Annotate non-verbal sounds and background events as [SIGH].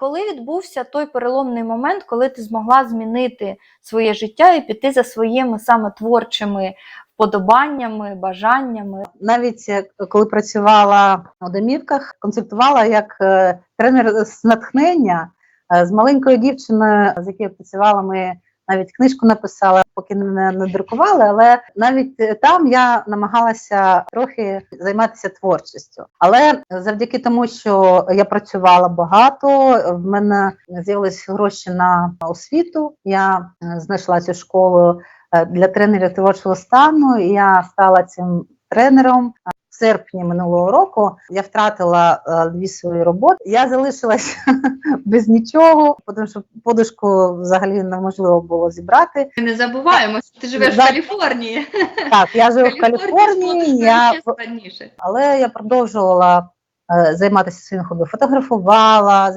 коли відбувся той переломний момент, коли ти змогла змінити своє життя і піти за своїми саме творчими вподобаннями, бажаннями? Навіть е, коли працювала у домівках, концептувала як е, тренер з натхнення Е, з маленькою дівчиною, з якою працювала, ми навіть книжку написали, поки не надрукували, але навіть е, там я намагалася трохи займатися творчістю. Але завдяки тому, що я працювала багато, в мене з'явилися гроші на освіту. Я е, знайшла цю школу е, для тренерів творчого стану. І я стала цим тренером. Серпні минулого року я втратила е, дві свої роботи. Я залишилася [LAUGHS] без нічого, тому що подушку взагалі неможливо було зібрати. Ми не забуваємо, що ти живеш Да. в Каліфорнії. Так, я живу в Каліфорнії, я але я продовжувала е, займатися своїм хобі. Фотографувала,